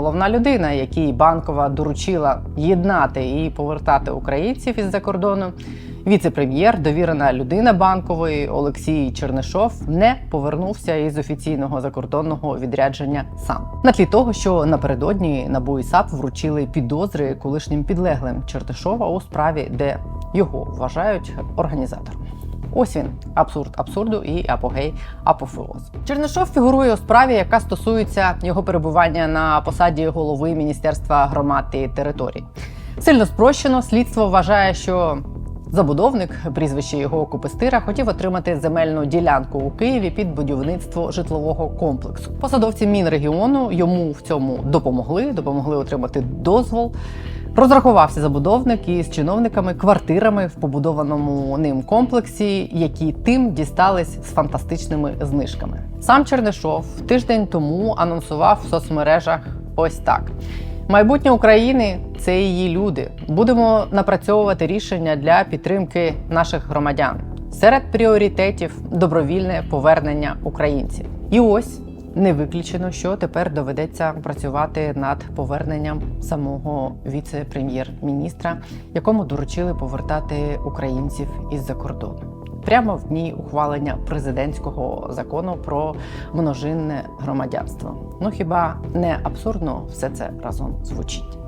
головна людина, якій банкова доручила єднати і повертати українців із-за кордону. Віце-прем'єр, довірена людина банкової Олексій Чернишов не повернувся із офіційного закордонного відрядження сам на тлі того, що напередодні НАБУ і САП вручили підозри колишнім підлеглим Чернишова у справі, де його вважають організатором. Ось він абсурд абсурду і апогей апофеоз. Чернишов фігурує у справі, яка стосується його перебування на посаді голови Міністерства громад і територій. Сильно спрощено слідство вважає, що забудовник, прізвище його Купестира, хотів отримати земельну ділянку у Києві під будівництво житлового комплексу. Посадовці Мінрегіону йому в цьому допомогли, допомогли отримати дозвол. Розрахувався забудовник із чиновниками квартирами в побудованому ним комплексі, які тим дістались з фантастичними знижками. Сам Чернишов тиждень тому анонсував в соцмережах ось так. Майбутнє України це її люди. Будемо напрацьовувати рішення для підтримки наших громадян. Серед пріоритетів добровільне повернення українців. І ось не виключено, що тепер доведеться працювати над поверненням самого віце-прем'єр-міністра, якому доручили повертати українців із-за кордону. Прямо в дні ухвалення президентського закону про множинне громадянство. Ну хіба не абсурдно все це разом звучить?